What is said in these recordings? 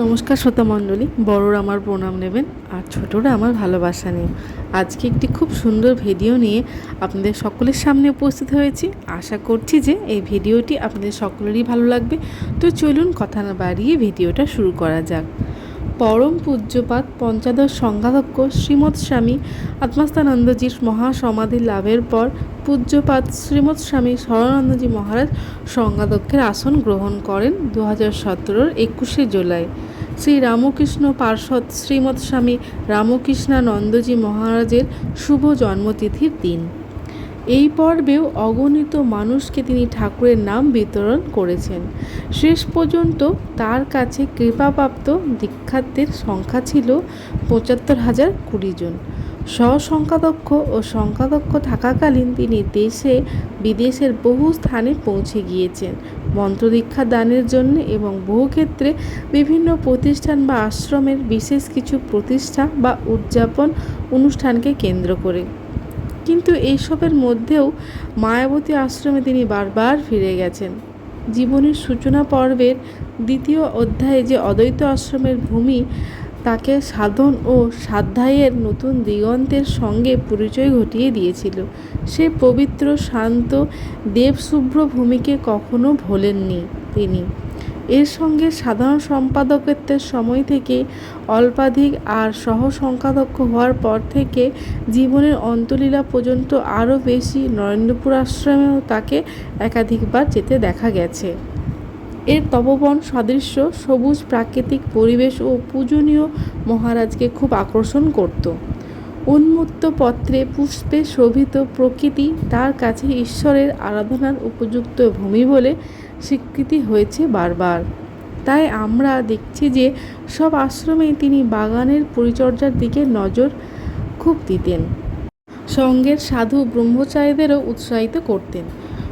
নমস্কার শ্রোতা মণ্ডলী, বড়রা আমার প্রণাম নেবেন আর ছোটরা আমার ভালোবাসা নিয়ে। আজকে একটি খুব সুন্দর ভিডিও নিয়ে আপনাদের সকলের সামনে উপস্থিত হয়েছি। আশা করছি যে এই ভিডিওটি আপনাদের সকলেরই ভালো লাগবে। তো চলুন কথা না বাড়িয়ে ভিডিওটা শুরু করা যাক। পরম পূজ্যপাত পঞ্চাদশ সংঘাধ্যক্ষ শ্রীমৎ স্বামী আত্মাস্তানন্দজির মহাসমাধি লাভের পর পূজ্যপাত শ্রীমৎ স্বামী শরণানন্দজি মহারাজ সংঘাধ্যক্ষের আসন গ্রহণ করেন দু হাজার সতেরোর একুশে জুলাই। শ্রী রামকৃষ্ণ পার্ষদ শ্রীমৎ স্বামী রামকৃষ্ণানন্দজি মহারাজের শুভ জন্মতিথির দিন। এই পর্বেও অগণিত মানুষকে তিনি ঠাকুরের নাম বিতরণ করেছেন। শেষ পর্যন্ত তার কাছে কৃপাপ্রাপ্ত দীক্ষার্থীর সংখ্যা ছিল পঁচাত্তর হাজার কুড়ি জন। সহসংখ্যাধ্যক্ষ ও সংখ্যাধ্যক্ষ থাকাকালীন তিনি দেশে, বিদেশের বহু স্থানে পৌঁছে গিয়েছেন। মন্ত্রদীক্ষা দানের জন্য এবং বহু ক্ষেত্রে বিভিন্ন প্রতিষ্ঠান বা আশ্রমের বিশেষ কিছু প্রতিষ্ঠা বা উদযাপন অনুষ্ঠানকে কেন্দ্র করে। কিন্তু এইসবের মধ্যেও মায়াবতী আশ্রমে তিনি বারবার ফিরে গেছেন। জীবনের সূচনা পর্বের দ্বিতীয় অধ্যায়ে যে অদ্বৈত আশ্রমের ভূমি, তাকে সাধন ও সাধ্যায়ের নতুন দিগন্তের সঙ্গে পরিচয় ঘটিয়ে দিয়েছিল। সে পবিত্র, শান্ত, দেবশুভ্র ভূমিকে কখনো ভোলেননি তিনি। এর সঙ্গে সাধারণ সম্পাদকত্বের সময় থেকে অল্পাধিক আর সহ সংখ্যাধ্যক্ষ হওয়ার পর থেকে জীবনের অন্তলীলা পর্যন্ত আরও বেশি নরেন্দ্রপুর আশ্রমেও তাকে একাধিকবার যেতে দেখা গেছে। এর তপবন সদৃশ্য, সবুজ প্রাকৃতিক পরিবেশ ও পূজনীয় মহারাজকে খুব আকর্ষণ করত। উন্মুক্ত পত্রে পুষ্পে শোভিত প্রকৃতি তার কাছে ঈশ্বরের আরাধনার উপযুক্ত ভূমি বলে স্বীকৃতি হয়েছে বারবার। তাই আমরা দেখছি যে সব আশ্রমেই তিনি বাগানের পরিচর্যার দিকে নজর খুব দিতেন। সঙ্গের সাধু ব্রহ্মচারীদেরও উৎসাহিত করতেন।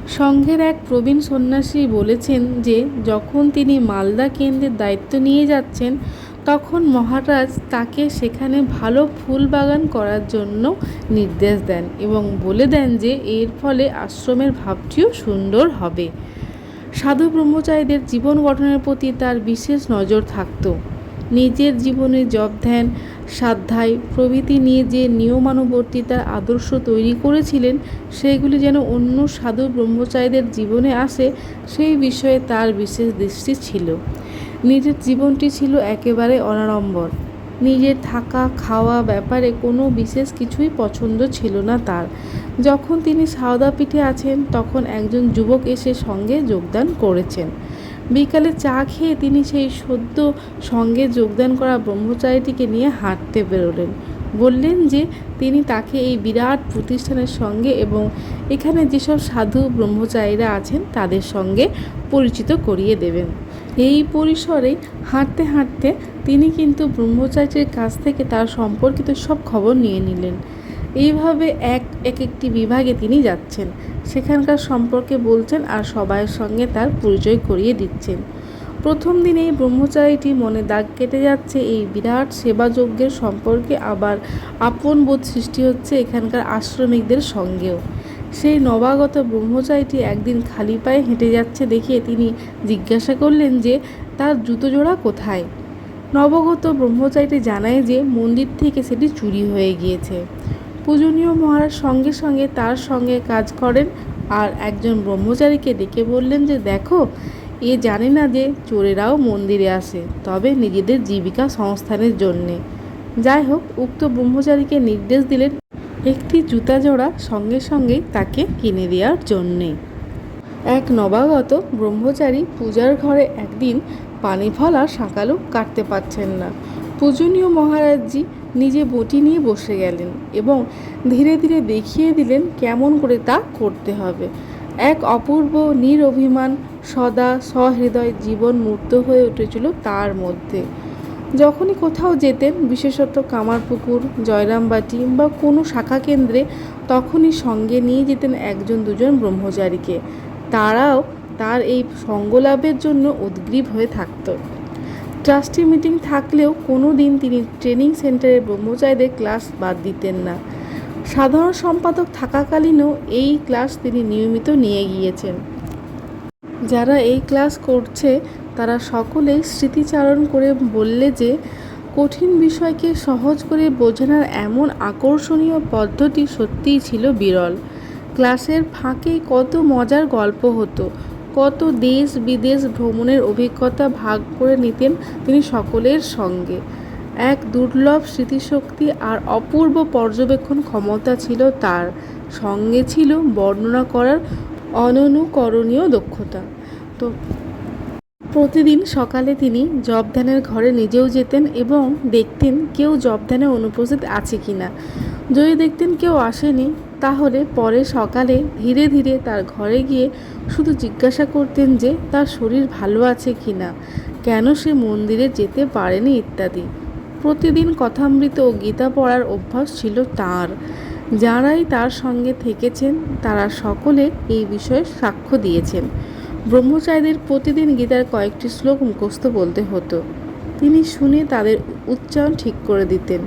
সংঘের এক প্রবীণ সন্ন্যাসী বলেছেন যে, যখন তিনি মালদা কেন্দ্রের দায়িত্ব নিয়ে যাচ্ছেন তখন মহারাজ তাকে সেখানে ভালো ফুল বাগান করার জন্য নির্দেশ দেন এবং বলে দেন যে এর ফলে আশ্রমের ভাবটিও সুন্দর হবে। সাধু ব্রহ্মচারীদের জীবন গঠনের প্রতি তার বিশেষ নজর থাকত। নিজের জীবনে জপ ধ্যান, সাধ্যায় প্রভৃতি নিয়ে যে নিয়মানুবর্তিতার আদর্শ তৈরি করেছিলেন, সেগুলি যেন অন্য সাধু ব্রহ্মচারীদের জীবনে আসে, সেই বিষয়ে তার বিশেষ দৃষ্টি ছিল। নিজের জীবনটি ছিল একেবারে অনাড়ম্বর। নিজের থাকা, খাওয়া ব্যাপারে কোনো বিশেষ কিছুই পছন্দ ছিল না তার। যখন তিনি সাউদাপিঠে আছেন, তখন একজন যুবক এসে সঙ্গে যোগদান করেছেন। বিকালে চা খেয়ে তিনি সেই সদ্য সঙ্গে যোগদান করা ব্রহ্মচারীটিকে নিয়ে হাঁটতে বেরোলেন। বললেন যে, তিনি তাকে এই বিরাট প্রতিষ্ঠানের সঙ্গে এবং এখানে যেসব সাধু ব্রহ্মচারীরা আছেন, তাদের সঙ্গে পরিচিত করিয়ে দেবেন। এই পরিসরে হাঁটতে হাঁটতে তিনি কিন্তু ব্রহ্মচারীর কাছ থেকে তার সম্পর্কিত সব খবর নিয়ে নিলেন। এইভাবে এক এক একটি বিভাগে তিনি যাচ্ছেন। সেখানকার সম্পর্কে বলছেন আর সবাইয়ের সঙ্গে তার পরিচয় করিয়ে দিচ্ছেন। প্রথম দিনেই ব্রহ্মচারীটি মনে দাগ কেটে যাচ্ছে, এই বিরাট সেবাযজ্ঞের সম্পর্কে আবার আপন বোধ সৃষ্টি হচ্ছে এখানকার আশ্রমিকদের সঙ্গেও। সেই নবাগত ব্রহ্মচারীটি একদিন খালি পায়ে হেঁটে যাচ্ছে দেখে তিনি জিজ্ঞাসা করলেন যে, তার জুতো জোড়া কোথায়? নবগত ব্রহ্মচারীটি জানায় যে, মন্দির থেকে সেটি চুরি হয়ে গিয়েছে। পূজনীয় মহারাজ সঙ্গে সঙ্গে তার সঙ্গে কাজ করেন আর একজন ব্রহ্মচারীকে ডেকে বললেন যে, দেখো, এ জানে না যে, চোরেরাও মন্দিরে আসে, তবে নিজেদের জীবিকা সংস্থানের জন্যে। যাই হোক, উক্ত ব্রহ্মচারীকে নির্দেশ দিলেন একটি জুতা জোড়া সঙ্গে সঙ্গেই তাকে কিনে দেওয়ার জন্যে। এক নবাগত ব্রহ্মচারী পূজার ঘরে একদিন পানি ফল শাঁকালু কাটতে পারছেন না। পূজনীয় মহারাজজি নিজে বটি নিয়ে বসে গেলেন এবং ধীরে ধীরে দেখিয়ে দিলেন কেমন করে তা করতে হবে। এক অপূর্ব নিরভিমান সদা সহৃদয় জীবন মূর্ত হয়ে উঠেছিল তার মধ্যে। যখনই কোথাও যেতেন বিশেষত কামারপুকুর, জয়রামবাটি বা কোনো শাখা কেন্দ্রে তখনই সঙ্গে নিয়ে যেতেন একজন, দুজন ব্রহ্মচারীকে। তারাও তার এই সঙ্গলাভের জন্য উদ্গ্রীব হয়ে থাকতো। ট্রাস্টি মিটিং থাকলেও কোনো দিন তিনি ট্রেনিং সেন্টারের ব্রহ্মচারীদের ক্লাস বাদ দিতেন না। সাধারণ সম্পাদক থাকাকালীনও এই ক্লাস তিনি নিয়মিত নিয়ে গিয়েছেন। যারা এই ক্লাস করছে তারা সকলেই স্মৃতিচারণ করে বললে যে, কঠিন বিষয়কে সহজ করে বোঝানোর এমন আকর্ষণীয় পদ্ধতি সত্যিই ছিল বিরল। ক্লাসের ফাঁকে কত মজার গল্প হতো, কত দেশ বিদেশ ভ্রমণের অভিজ্ঞতা ভাগ করে নিতেন তিনি সকলের সঙ্গে। এক দুর্লভ স্মৃতিশক্তি আর অপূর্ব পর্যবেক্ষণ ক্ষমতা ছিল তার। সঙ্গে ছিল বর্ণনা করার অননুকরণীয় দক্ষতা। তো প্রতিদিন সকালে তিনি জবধানের ঘরে নিজেও যেতেন এবং দেখতেন কেউ জবধানে অনুপস্থিত আছে কি না যদি দেখতেন কেউ আসেনি, তাহলে পরে সকালে ধীরে ধীরে তার ঘরে গিয়ে শুধু জিজ্ঞাসা করতেন যে তার শরীর ভালো আছে কি না কেন সে মন্দিরে যেতে পারেনি ইত্যাদি। প্রতিদিন কথামৃত ও গীতা পড়ার অভ্যাস ছিল তার। যারাই তার সঙ্গে থেকেছেন, তারা সকলে এই বিষয়ে সাক্ষ্য দিয়েছেন। ব্রহ্মচারীদের প্রতিদিন গীতার কয়েকটি শ্লোক মুখস্থ বলতে হতো। তিনি শুনে তাদের উচ্চারণ ঠিক করে দিতেন।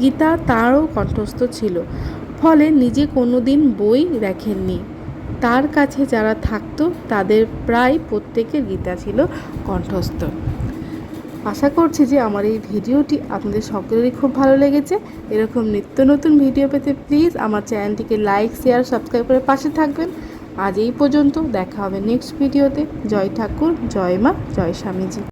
গীতা তারও কণ্ঠস্থ ছিল। ফলে নিজে কোনো দিন বই দেখেননি। তার কাছে যারা থাকতো, তাদের প্রায় প্রত্যেকের গীতা ছিল কণ্ঠস্থ। আশা করছি যে আমার এই ভিডিওটি আপনাদের সকলেরই খুব ভালো লেগেছে। এরকম নিত্য নতুন ভিডিও পেতে প্লিজ আমার চ্যানেলটিকে লাইক শেয়ার সাবস্ক্রাইব করে পাশে থাকবেন। আজ এই পর্যন্ত দেখা হবে নেক্সট ভিডিওতে জয় ঠাকুর জয় মা জয় স্বামীজি।